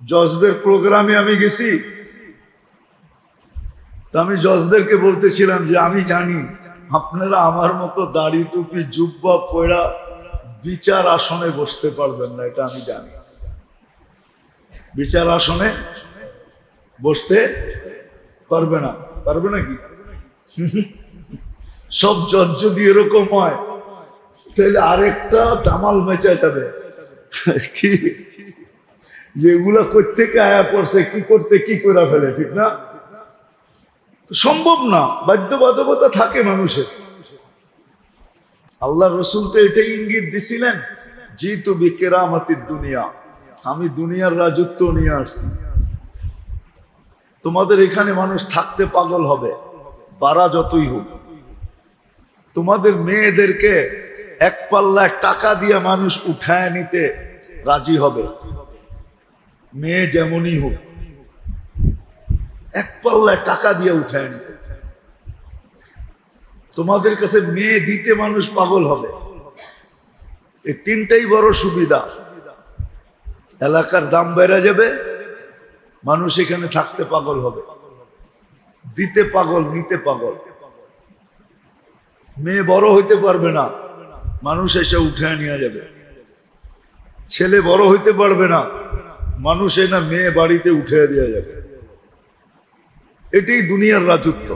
জজদের প্রোগ্রামে আমি গেছি। তা আমি জজদেরকে বলতেছিলাম যে, আমি জানি আপনারা আমার মতো দাড়ি টুপি, জুব্বা পয়ড়া বিচার আসনে বসতে পারবেন না, এটা আমি জানি। বিচার আসনে বসতে পারবে না। পারবে নাকি সব জজ যদি এরকম হয়, তাহলে আরেকটা দামাল মেচা যাবে। কি? যেগুলা থেকে আয়া পড়ছে, কি করতে, কি করে ফেলে, ঠিক না? সম্ভব না, বাধ্যবাধকতা থাকে মানুষের। আল্লাহ রসুল তো এটাই ইঙ্গিত দিছিলেন জি তু বিকেরামাতির দুনিয়া। আমি দুনিয়ার রাজত্ব নিয়ে আসছি। তোমাদের এখানে মানুষ থাকতে পাগল হবে বারা যতই হোক। তোমাদের মেয়েদেরকে এক পাল্লা টাকা দিয়ে মানুষ উঠায় নিতে রাজি হবে। মেয়ে যেমনই হোক, এক পাল্লায় টাকা দিয়ে উঠায় নিতে তোমাদের কাছে মেয়ে দিতে মানুষ পাগল হবে। এই তিনটাই বড় সুবিধা। এলাকার দাম বেড়ে যাবে, মানুষ এখানে থাকতে পাগল হবে। দিতে পাগল, নিতে পাগল। মেয়ে বড় হইতে পারবে না, মানুষ এসে উঠে নিয়ে যাবে। ছেলে বড় হইতে পারবে না মানুষ না মেয়ে বাড়িতে উঠে দেওয়া যাবে। এটাই দুনিয়ার রাজত্ব।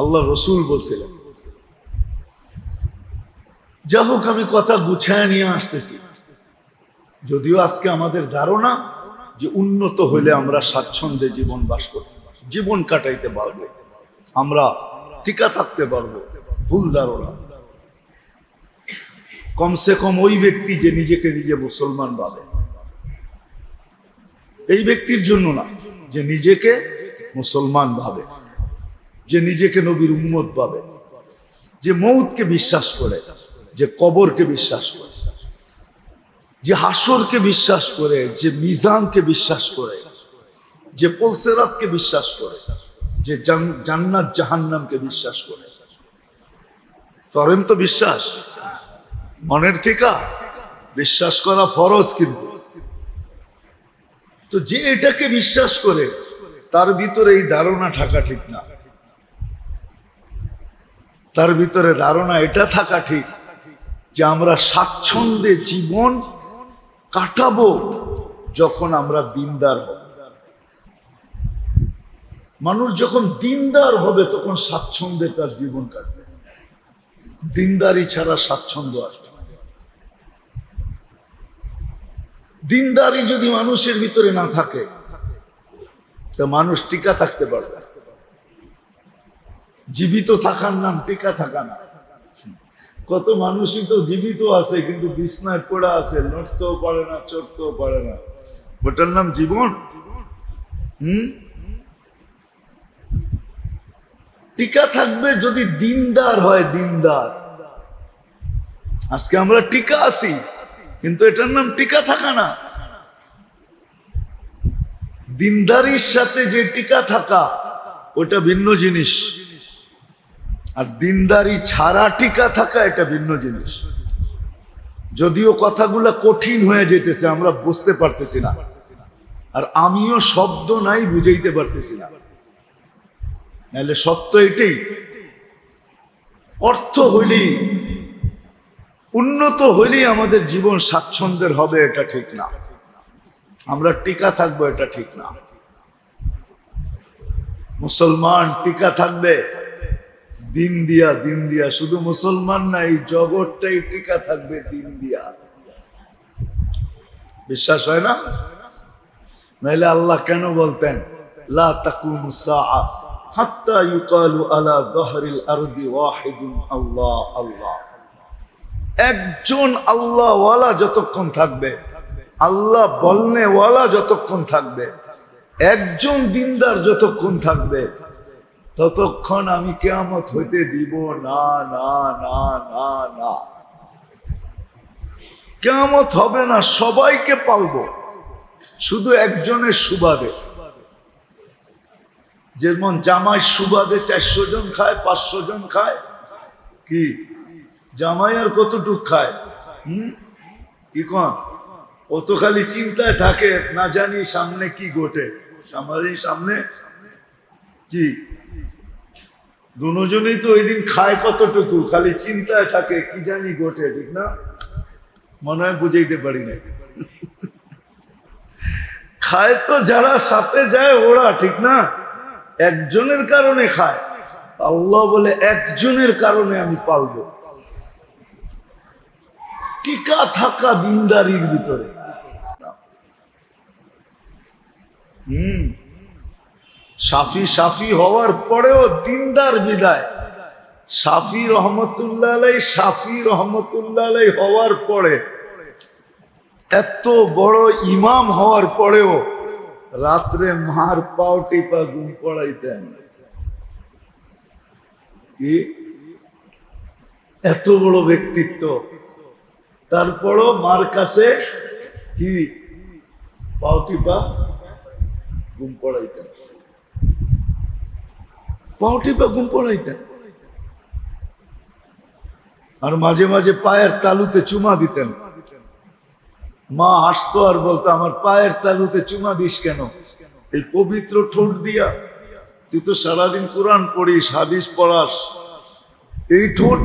আল্লাহ রসুল বলছিলেন, যা হোক আমি কথা গুছায় নিয়ে আসতেছি। যদিও আজকে আমাদের ধারণা যে উন্নত হইলে আমরা স্বাচ্ছন্দ্যে জীবন বাস করব জীবন কাটাইতে পারব, আমরা টিকা থাকতে পারব, ভুল ধারণা। কমসে কম ওই ব্যক্তি যে নিজেকে নিজে মুসলমান ভাবে। এই ব্যক্তির জন্য না, যে নিজেকে মুসলমান ভাবে, যে নিজেকে নবীর উম্মত ভাবে, যে মৌতকে বিশ্বাস করে, যে কবরকে বিশ্বাস করে, যে হাসরকে বিশ্বাস করে, যে মিজানকে বিশ্বাস করে, যে পলসেরাতকে বিশ্বাস করে, যে জান- জান্নাত জাহান্নামকে বিশ্বাস করে। করেন তো বিশ্বাস, মনের থেকে, বিশ্বাস করা ফরজ কিন্তু। তো যে এটাকে বিশ্বাস করে, তার ভিতরে এই ধারণা থাকা ঠিক না। তার ভিতরে ধারণা এটা থাকা ঠিক যে আমরা স্বাচ্ছন্দ্যে জীবন কাটাবো যখন আমরা দিনদার হব। মানুষ যখন দিনদার হবে, তখন স্বাচ্ছন্দ্যে তার জীবন কাটবে। দিনদারি ছাড়া স্বাচ্ছন্দ্য আসবে না। দিনদারি যদি মানুষের ভিতরে না থাকে, তা মানুষ টিকা থাকতে পারবে। জীবিত থাকার নাম টিকা থাকা না। কত মানুষই তো জীবিত আছে, কিন্তু বিছনায় পড়া আছে লড়তেও পারে না, চড়তেও পারে না। ওটার নাম জীবন। হুম? টিকা থাকবে যদি দিনদার হয়, দিনদার। আজকে আমরা টিকা আছি। কিন্তু এটার নাম টিকা থাকা না। দিনদারির সাথে যে টিকা থাকা, ওটা ভিন্ন জিনিস। আর দিনদারি ছাড়া টিকা থাকা, এটা ভিন্ন জিনিস। যদিও কথাগুলো কঠিন হয়ে যেতেছে, আমরা বুঝতে পারতেছি না। আর আমিও শব্দ নাই বুঝাইতে পারতেছি না। নাহলে সত্য এটাই। অর্থ হইলেই উন্নত হইলেই আমাদের জীবন স্বাচ্ছন্দ্যের হবে, এটা ঠিক না। আমরা টিকা থাকব, এটা ঠিক না। মুসলমান টিকা থাকবে, দিন দিয়া দিন দিয়া। শুধু মুসলমান না, এই জগৎটাই টিকা থাকবে দিন দিয়া। বিশ্বাস হয় না? নাইলে আল্লাহ কেন বলতেন আল্লাহ আল্লাহ। একজন আল্লাহওয়ালা যতক্ষণ থাকবে, আল্লাহ বলনে ওয়ালা যতক্ষণ থাকবে, একজন দিনদার যতক্ষণ থাকবে, ততক্ষণ আমি কেয়ামত হইতে দিব না না না না না। কেয়ামত হবে না, সবাইকে পালবো। শুধু একজনের সুবাদে। যেমন জামাই সুবাদে চারশো জন খায়, পাঁচশো জন খায়, কি? জামাই আর কতটুক খায়? হুম? কি খালি চিন্তায় থাকে, না জানি সামনে কি ঘটে। সামনে সামনে? কি? দুজনেই তো ওই দিন খায় কতটুকু? খালি চিন্তায় থাকে, কি জানি ঘটে, ঠিক না? মনে হয় বুঝাইতে পারি না খায় তো যারা, সাথে যায় ওরা, ঠিক না? একজনের কারণে খায়। আল্লাহ বলে, একজনের কারণে আমি পালবো। টিকা থাকা দিনদারির ভিতরে। হুম। সাফি সাফি হওয়ার পরেও দিনদার বিদায়। সাফি রহমতুল্লাহ সাফি রহমতুল্লাহ হওয়ার পরে, এত বড় ইমাম হওয়ার পরেও রাত্রে মার পাও টিপা ঘুম পড়াইতেন। এত বড় ব্যক্তিত্ব। তারপরও মার কাছে কি? পাও টিপা ঘুম পড়াইতেন। পাও টিপা ঘুম পড়াইতেন। আর মাঝে মাঝে পায়ের তালুতে চুমা দিতেন। মা হাসতো আর বলতো, আমার পায়ের তালুতে চুমা দিস কেন? এই পবিত্র ঠোঁট দিয়া তুই তো সারাদিন কোরআন পড়িস, হাদিস পড়াস। এই ঠোঁট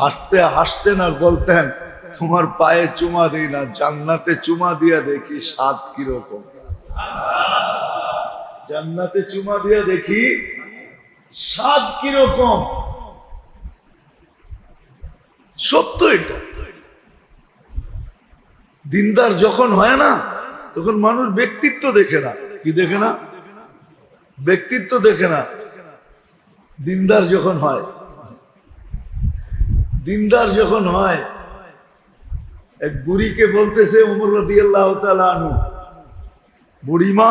হাসতে হাসতেন আর বলতেন তোমার পায়ে চুমা দিই না, জান্নাতে চুমা দিয়া দেখি স্বাদ কীরকম। জান্নাতে চুমা দিয়া দেখি স্বাদ কীরকম। সত্য এটা। দিনদার যখন হয় না, তখন মানুষ ব্যক্তিত্ব দেখে না। কি দেখে না? ব্যক্তিত্ব দেখে না। দিনদার যখন হয়, দিনদার যখন হয় এক বুড়িকে বলতেছে, উমর রাদিয়াল্লাহু আনহু, বুড়িমা,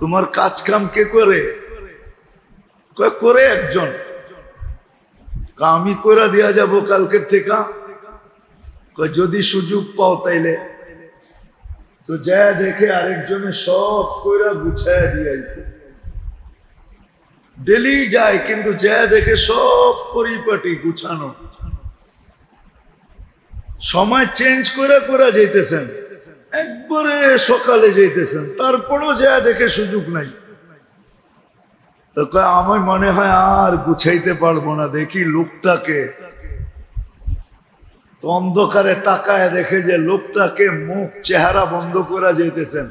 তোমার কাজ কাম কে করে? করে একজন। আমি কইরা দিয়া যাব কালকের থেকে। যদি সুযোগ পাও তাইলে। তো যা দেখে আরেকজনে সব কইরা গুছায় দিয়েছে ডেলি যায়, কিন্তু যা দেখে সব পরিপাটি গুছানো। সময় চেঞ্জ করে করে যাইতেছেন। একবারে সকালে যাইতেছেন, তারপরও যা দেখে সুযোগ নাই। তো আমার মনে হয় আর গুছাইতে পারব না, দেখি লোকটাকে। অন্ধকারে তাকায় দেখে যে লোকটাকে মুখ, চেহারা বন্ধ করা যাইতেছেন।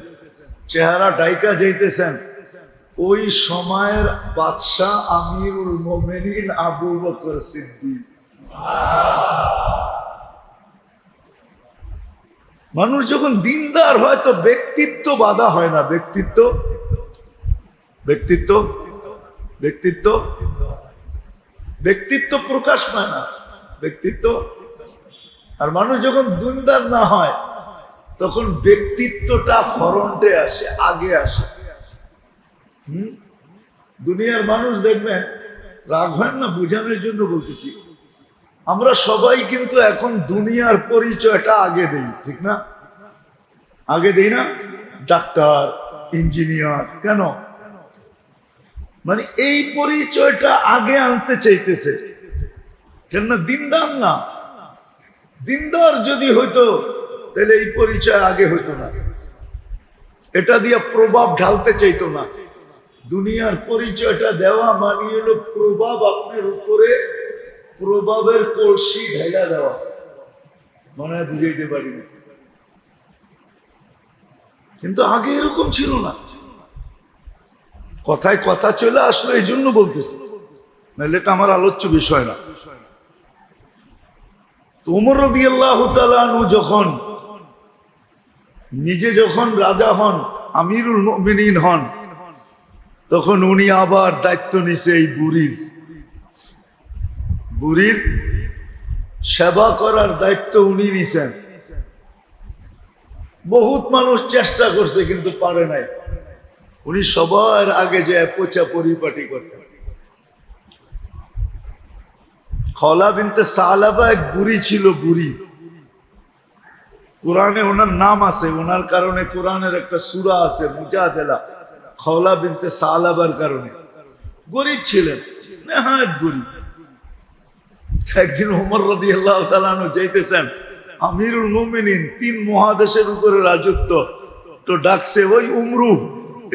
চেহারা ডাইকা যাইতেছেন। ওই সময়ের বাদশাহ আমিরুল মোমেনিন আবু বকর সিদ্দিক। মানুষ যখন দিনদার হয় তো ব্যক্তিত্ব বাধা হয় না। ব্যক্তিত্ব? ব্যক্তিত্ব? ব্যক্তিত্ব? ব্যক্তিত্ব প্রকাশ পায় না। ব্যক্তিত্ব? আর মানুষ যখন দিনদার না হয়, তখন ব্যক্তিত্বটা ফরন্টে আসে, আগে আসে। হুম? দুনিয়ার মানুষ দেখবেন, রাগ হয় না, বোঝানোর জন্য বলতেছি। আমরা সবাই কিন্তু এখন দুনিয়ার পরিচয়টা আগে দেই, ঠিক না? আগে দেই না? ডাক্তার, ইঞ্জিনিয়ার, কেন? মানে এই পরিচয়টা আগে আনতে চাইতেছে। কেন দিনদার না। দিনদার যদি হইতো, তাহলে এই পরিচয় আগে হইতো না। এটা দিয়ে প্রভাব ঢালতে চাইতো না। দুনিয়ার পরিচয়টা দেওয়া মানি হলো প্রভাব আপনার উপরে প্রভাবের কলসি ঢেলা দেওয়া। মনে হয় বুঝাইতে পারি না কিন্তু আগে এরকম ছিল না। কথায় কথা চলে আসলো এই জন্য বলতেছে। নাহলে এটা আমার আলোচ্য বিষয় না। তোমর রবি আল্লাহ যখন নিজে যখন রাজা হন, আমিরুল মিনীন হন, তখন উনি আবার দায়িত্ব নিছে এই বুড়ির। বুড়ির সেবা করার দায়িত্ব উনি নিছেন। বহুত মানুষ চেষ্টা করছে কিন্তু পারে নাই। উনি সবার আগে যে পোচা পরিপাটি করতেন। খলা বিনতে সালাবা এক বুড়ি ছিল বুড়ি। কোরআনে ওনার নাম আছে, ওনার কারণে কোরআনের একটা সুরা আছে, মুজাদেলা, খলা বিনতে সালাবার কারণে। গরিব ছিলেন, নেহায়ত গরিব। একদিন উমর রদি আল্লাহ তালানো যাইতেছেন, আমিরুল মুমিনিন তিন মহাদেশের উপরে রাজত্ব। তো ডাকছে, ওই উমরু,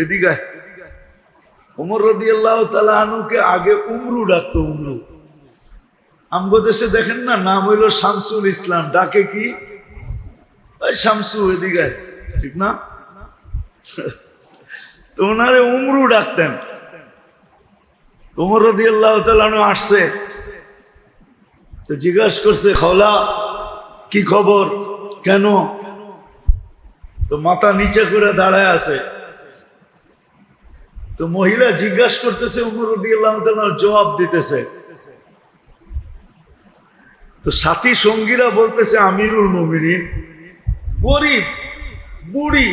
এদিকে। উমর রদি আল্লাহ তালুকে আগে উমরু ডাকতো, উমরু। আমগো দেখেন না, নাম হইল শামসুল ইসলাম, ডাকে কি? ওই শামসু, এদিকে ঠিক না? তো ওনারে উমরু ডাকতেন। তোমার রদি আল্লাহ তালু আসছে তো জিজ্ঞাসা করছে খোলা কি খবর? কেন? তো মাথা নিচে করে দাঁড়ায় আছে। তো মহিলা জিজ্ঞাসা করতেছে জবাব দিতেছে। তো সাথী সঙ্গীরা বলতেছে, আমিরুল মুমিনিন, গরিব, বুড়ি,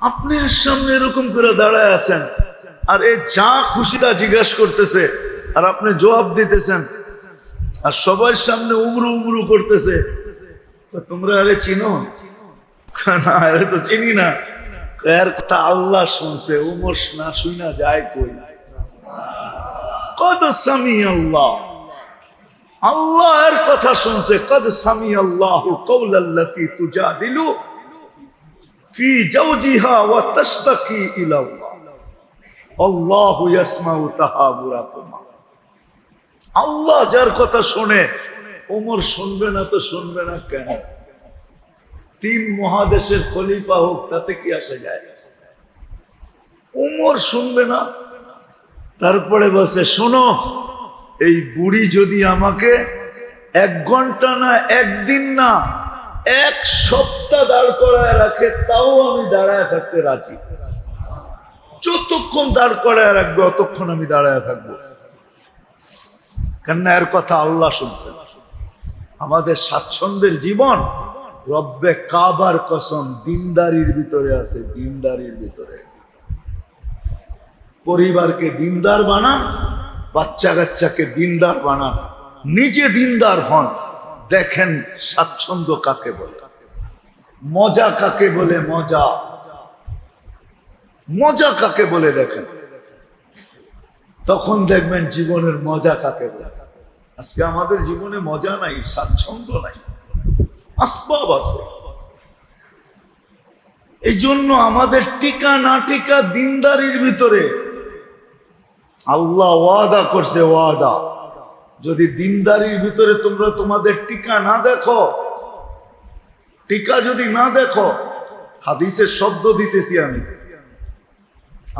আপনার সামনে এরকম করে দাঁড়ায় আছেন। আর এ যা খুশিটা জিজ্ঞাসা করতেছে, আর আপনি জবাব দিতেছেন। আর সবার সামনে উমরু উমরু করতেছে। তোমরা আরে চিনো? না, আরে তো চিনি না। এর কথা আল্লাহ শুনছে, উমর না শুই না যায় কই? কদ সামি আল্লাহ। আল্লাহ এর কথা শুনছে, কদ সামি আল্লাহ কৌলাল্লাতি তুজাদিলু ফি জাওজিহা ওয়া তাশতাকি ইলা আল্লাহ আল্লাহু ইয়াসমাউ তাহাবুরাকুমা আল্লাহ যার কথা শোনে, ওমর শুনবে না তো শুনবে না কেন? তিন মহাদেশের খলিফা হোক, তাতে কি আসে যায়? ওমর শুনবে না, তারপরে বসে শোনো, এই বুড়ি যদি আমাকে এক ঘণ্টা না, একদিন না, এক সপ্তাহ দাঁড় করায় রাখে, তাও আমি দাঁড়ায় থাকতে রাজি। যতক্ষণ দাঁড় করায় রাখবে, অতক্ষণ আমি দাঁড়ায় থাকব। কেননা কথা আল্লাহ শুনছেন। আমাদের স্বাচ্ছন্দ্যের জীবন রব্বে কাবার কসম দিনদারির ভিতরে আছে, দিনদারির ভিতরে। পরিবারকে দিনদার বানান বাচ্চা কাচ্চাকে দিনদার বানান, নিজে দিনদার হন। দেখেন স্বাচ্ছন্দ্য কাকে বলে। মজা কাকে বলে মজা? মজা কাকে বলে দেখেন? তখন দেখবেন জীবনের মজা কাকে বলে? আজকে আমাদের জীবনে মজা নাই, স্বাচ্ছন্দ্য নাই। আসবাব আছে। এই জন্য আমাদের টিকা না টিকা দিনদারির ভিতরে আল্লাহ ওয়াদা করছে, ওয়াদা। যদি দিনদারির ভিতরে তোমরা তোমাদের টিকা না দেখো, টিকা যদি না দেখো, হাদিসের শব্দ দিতেছি আমি।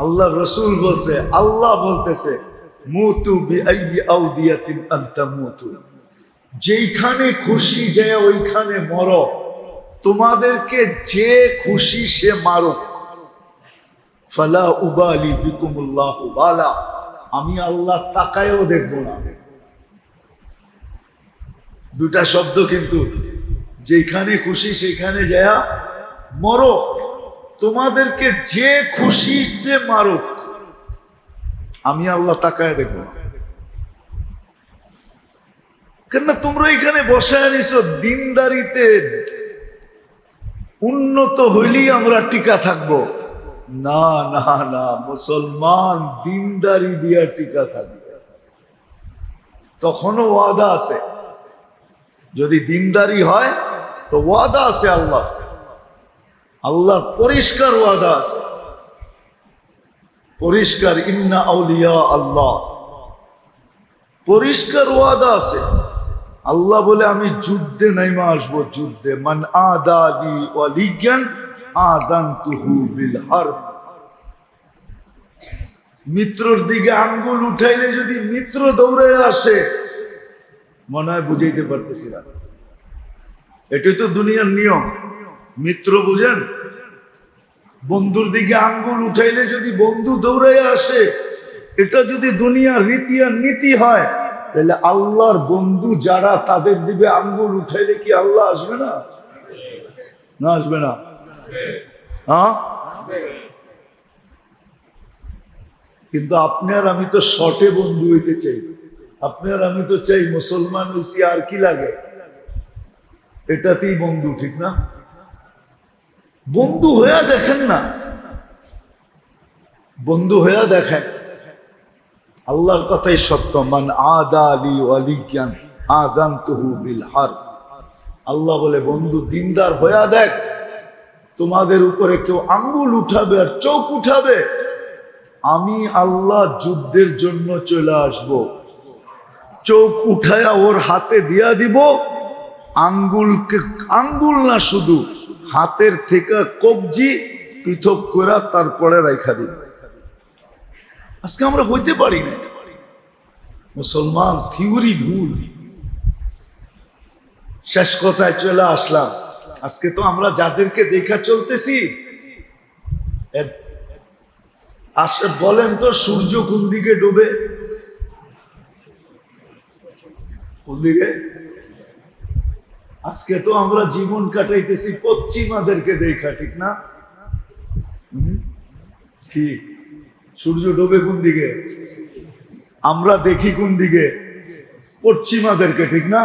আল্লাহ রসুল বলছে, আল্লাহ বলতেছে মুতু বিআইয়াতিন আনতা মুতু। যেইখানে খুশি যায় ওইখানে মর। তোমাদেরকে যে খুশি সে মারুক। ফালা উবালি বিকুমুল্লাহ বালা। আমি আল্লাহ তাকায়ও দেখব না। দুটা শব্দ কিন্তু। যেখানে খুশি সেখানে যায় মরো। তোমাদেরকে যে খুশিতে মারুক আমি আল্লাহ তাকায় দেখব। কেননা তোমরা এখানে বসায় নিছো দিনদারিতে উন্নত হইলেই আমরা টিকা থাকব। না না না, মুসলমান দিনদারি দিয়া টিকা থাকবে। তখনও ওয়াদা আছে। যদি দিনদারি হয়, তো ওয়াদা আছে আল্লাহ আল্লাহর পরিষ্কার ওয়াদা আছে। পরিষ্কার, ইন্না আউলিয়া আল্লাহ। পরিষ্কার ওয়াদা আছে। আল্লাহ বলে, আমি যুদ্ধে নাইমা আসব, যুদ্ধে। মান আদালি ওয়ালিজ্ঞান আদান তুহু বিল হার মিত্রর দিকে আঙ্গুল উঠাইলে যদি মিত্র দৌড়ে আসে, মনে হয় বুঝাইতে পারতেছি না। এটাই তো দুনিয়ার নিয়ম। মিত্র বুঝেন? বন্ধুর দিকে আঙ্গুল উঠাইলে যদি বন্ধু দৌড়ে আসে, এটা যদি দুনিয়ার রীতি আর নীতি হয়, তাহলে আল্লাহর বন্ধু যারা তাদের দিবে আঙ্গুল উঠাইলে কি আল্লাহ আসবে না? না আসবে না। কিন্তু আপনি আর আমি তো শর্টে বন্ধু হইতে চাই। আপনি আর আমি তো চাই মুসলমান হইছি, আর কি লাগে? এটাতেই বন্ধু, ঠিক না? বন্ধু হইয়া দেখেন না। বন্ধু হইয়া দেখেন। আল্লাহর কথাই সত্য, মান আদা আলী আলিজ্ঞান আদান তহু বিল হার। আল্লাহ বলে, বন্ধু, দিনদার হইয়া দেখ, তোমাদের উপরে কেউ আঙ্গুল উঠাবে আর চোখ উঠাবে। আমি আল্লাহ যুদ্ধের জন্য চলে আসব। চোখ উঠায়া ওর হাতে দিয়া দিব। আঙ্গুলকে, আঙ্গুল না শুধু হাতের থেকে কবজি পৃথক করে তারপরে রাইখা দিব আজকে আমরা হইতে পারি না মুসলমান থিওরি ভুল। শেষ কথায় চলে আসলাম। আজকে তো আমরা যাদেরকে দেখা চলতেছি আসে বলেন তো সূর্য কোন দিকে ডুবে? কোন দিকে? আজকে তো আমরা জীবন কাটাইতেছি পশ্চিমাদেরকে দেখা, ঠিক না? ঠিক। সূর্য ডোবে কোন দিকে? আমরা দেখি কোন দিকে? পশ্চিমাদেরকে, ঠিক না?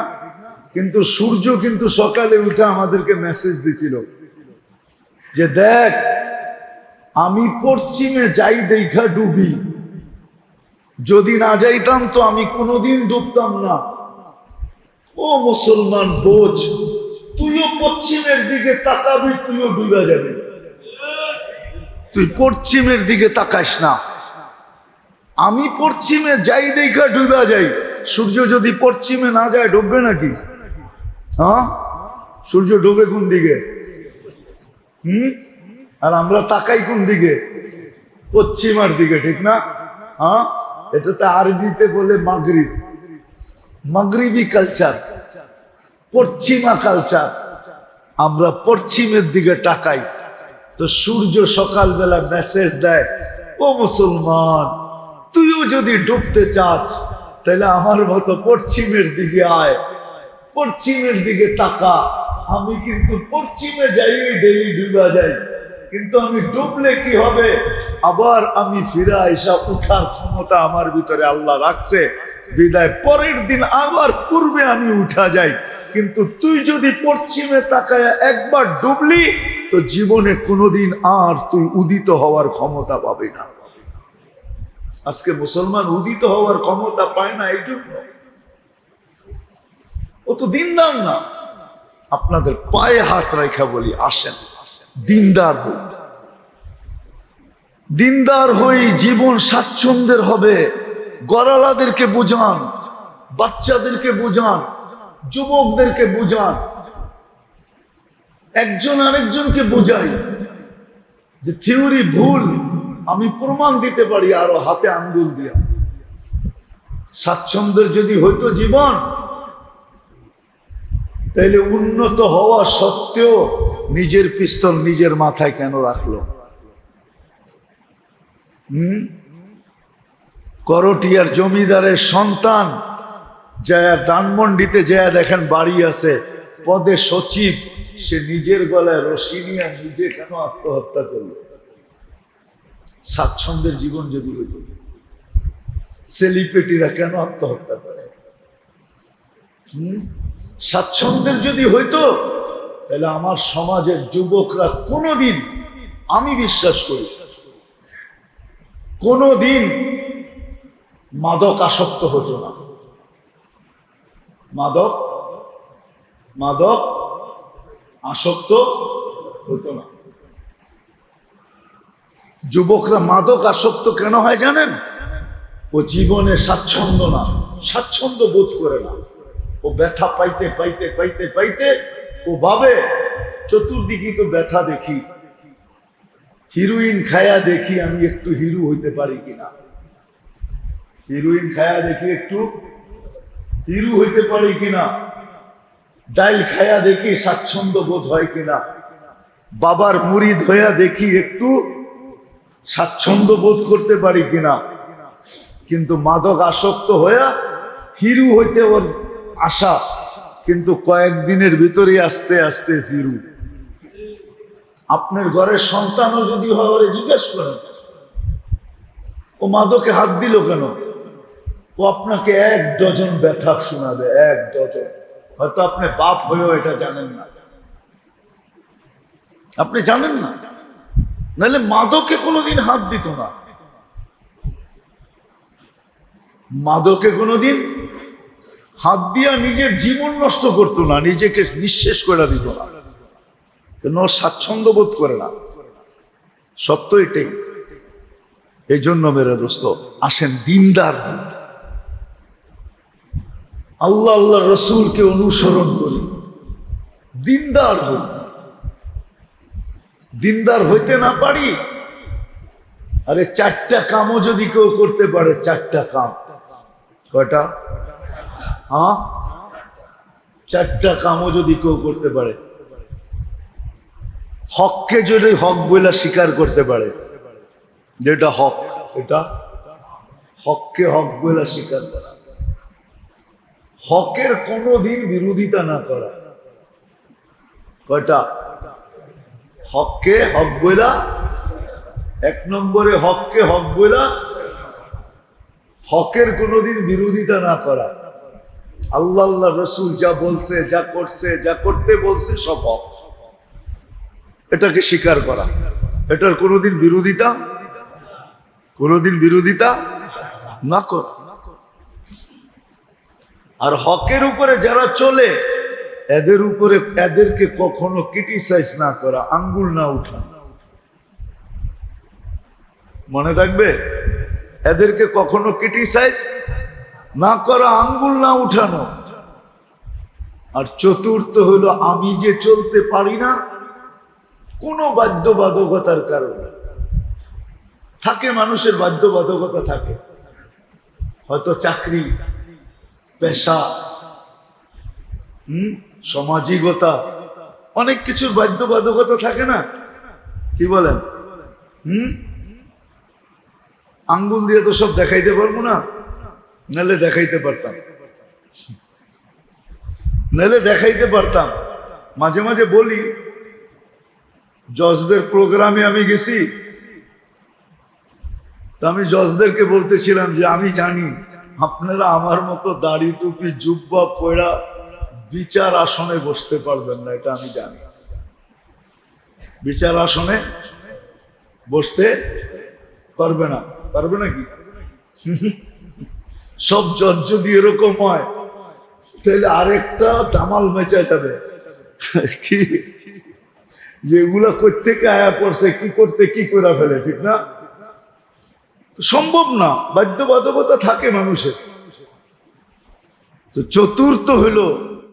কিন্তু সূর্য কিন্তু সকালে উঠে আমাদেরকে মেসেজ দিছিল যে, দেখ, আমি পশ্চিমে যাই দেখা ডুবি। যদি না যাইতাম তো আমি কোনোদিন ডুবতাম না। ও মুসলমান, বোঝ, তুইও পশ্চিমের দিকে তাকাবি, তুইও ডুবে যাবি। তুই পশ্চিমের দিকে তাকাস না। আমি পশ্চিমে যাই, দেখা ডুবা যাই। সূর্য যদি পশ্চিমে না যায়, ডুববে নাকি? হ্যাঁ? সূর্য ডুবে কোন দিকে? হুম? আর আমরা তাকাই কোন দিকে? পশ্চিমার দিকে, ঠিক না? হ্যাঁ? এটাতে আরবিতে বলে মাগরিব। মাগরিবি কালচার পশ্চিমা কালচার আমরা পশ্চিমের দিকে তাকাই। তো সূর্য সকালবেলা মেসেজ দেয়, ও মুসলমান, তুইও যদি ডুবতে চাস, তাহলে আমার মতো পশ্চিমের দিকে আয়। পশ্চিমের দিকে তাকা। আমি কিন্তু পশ্চিমে যাই ডেলি ডুবা যাই। কিন্তু আমি ডুবলে কি হবে? আবার আমি ফিরা এসা উঠার ক্ষমতা আমার ভিতরে আল্লাহ রাখছে। বিদায়, পরের দিন আবার পূর্বে আমি উঠা যাই। কিন্তু তুই যদি পশ্চিমে তাকায় একবার ডুবলি, তো জীবনে কোনোদিন আর তুই উদিত হওয়ার ক্ষমতা পাবে না। আজকে মুসলমান উদিত হওয়ার ক্ষমতা পায় না এই জন্য। ও তো দিনদার না। আপনাদের পায়ে হাত রেখা বলি, আসেন। দিনদার হই। দিনদার হই জীবন স্বাচ্ছন্দ্যের হবে। গরালাদেরকে বুঝান, বাচ্চাদেরকে বুঝান, যুবকদেরকে বুঝান। একজন আরেকজনকে বোঝাই যে থিওরি ভুল, আমি প্রমাণ দিতে পারি আরও হাতে আঙ্গুল দিয়া। স্বাচ্ছন্দ্যের যদি হইতো জীবন, তাইলে উন্নত হওয়া সত্ত্বেও নিজের পিস্তল নিজের মাথায় কেন রাখল? হুম? করটিয়ার জমিদারের সন্তান। যায়া দানমন্ডিতে যায়া দেখেন বাড়ি আছে। পদে সচিব, সে নিজের গলায় রশি নিয়ে নিজে কেন আত্মহত্যা করল? স্বাচ্ছন্দ্যের জীবন যদি হইত সেলিপেটিরা কেন আত্মহত্যা করে? হুম? স্বাচ্ছন্দ্যের যদি হইতো, তাহলে আমার সমাজের যুবকরা কোনোদিন, আমি বিশ্বাস করি, কোনোদিন মাদক আসক্ত হতো না। মাদক মাদক আসক্ত হতো না। যুবকরা মাদক আসক্ত কেন হয় জানেন? ও জীবনে স্বাচ্ছন্দ্য না, স্বাচ্ছন্দ্য বোধ করে না। ও ব্যথা পাইতে পাইতে পাইতে পাইতে ও ভাবে চতুর্দিকে তো ব্যথা দেখি। হিরোইন খায়া দেখি আমি একটু হিরো হইতে পারি কিনা। হিরোইন খায়া দেখি একটু। হিরু হইতে পারি কিনা? ডাইল খায়া দেখি স্বাচ্ছন্দ্য বোধ হয় কিনা? বাবার মুড়ি হইয়া দেখি একটু স্বাচ্ছন্দ্য বোধ করতে পারি কিনা? কিন্তু মাদক আসক্ত হইয়া হিরু হইতে ওর আশা, কিন্তু কয়েকদিনের ভিতরে আস্তে আস্তে জিরু আপনার ঘরের সন্তানও যদি হয়, ওরে জিজ্ঞেস করেন, ও মাদকে হাত দিল কেন? ও আপনাকে এক ডজন ব্যথা শোনাবে, এক ডজন। হয়তো আপনি বাপ হয়েও এটা জানেন না। আপনি জানেন না? নাহলে মাদকে কোনোদিন হাত দিত না। মাদকে কোনোদিন হাত দিয়া নিজের জীবন নষ্ট করতো না, নিজেকে নিঃশেষ করে দিত না। কেন? স্বাচ্ছন্দ্য বোধ করে না। সত্য এটাই। এই জন্য মেরে দোস্ত, আসেন দিনদার হন। আল্লাহ আল্লাহ রসুলকে অনুসরণ করি। দিনদার হই। দিনদার হইতে না পারি, আরে চারটা কামও যদি কেউ করতে পারে, চারটা কাম। কয়টা? হ্যাঁ? চারটা কামও যদি কেউ করতে পারে। হককে যদি হক বইলা স্বীকার করতে পারে, যেটা হক, এটা হককে হক বইলা স্বীকার করা। হকের কোনোদিন বিরোধিতা না করা। কয়টা? হককে হক বইলা, এক নম্বরে হককে হক বইলা, হকের কোনোদিন বিরোধিতা না করা। আল্লাহ আল্লাহ রসুল যা বলছে, যা করছে, যা করতে বলছে সব হক। এটাকে স্বীকার করা। এটার কোনোদিন বিরোধিতা কোনোদিন বিরোধিতা না করা। আর হকের উপরে যারা চলে, এদের উপরে এদেরকে কখনো ক্রিটিসাইজ না করা, আঙ্গুল না উঠা মনে থাকবে? এদেরকে কখনো ক্রিটিসাইজ না করা, আঙ্গুল না উঠানো। আর চতুর্থ হলো, আমি যে চলতে পারি না, কোনো বাধ্যবাধকতার কারণে। থাকে মানুষের বাধ্যবাধকতা থাকে। হয়তো চাকরি পেশা, হুম, সামাজিকতা, অনেক কিছুর বাধ্যবাধকতা থাকে না? কি বলেন? হুম? আঙ্গুল দিয়ে তো সব দেখাইতে পারব না, নাহলে দেখাইতে পারতাম। নাহলে দেখাইতে পারতাম। মাঝে মাঝে বলি, জজদের প্রোগ্রামে আমি গেছি। তা আমি জজদেরকে বলতেছিলাম যে, আমি জানি আপনারা আমার মতো দাড়ি টুপি, জুব্বা পয়ড়া বিচার আসনে বসতে পারবেন না, এটা আমি জানি। বিচার আসনে বসতে পারবে না। পারবে নাকি? সব জজ যদি এরকম হয়, তাহলে আরেকটা তামাল মেচা যাবে। কি? যেগুলা থেকে আয়া পড়ছে, কি করতে, কি করে ফেলে, ঠিক না? সম্ভব না বাধ্যবাধকতা থাকে মানুষের। তো চতুর্থ হলো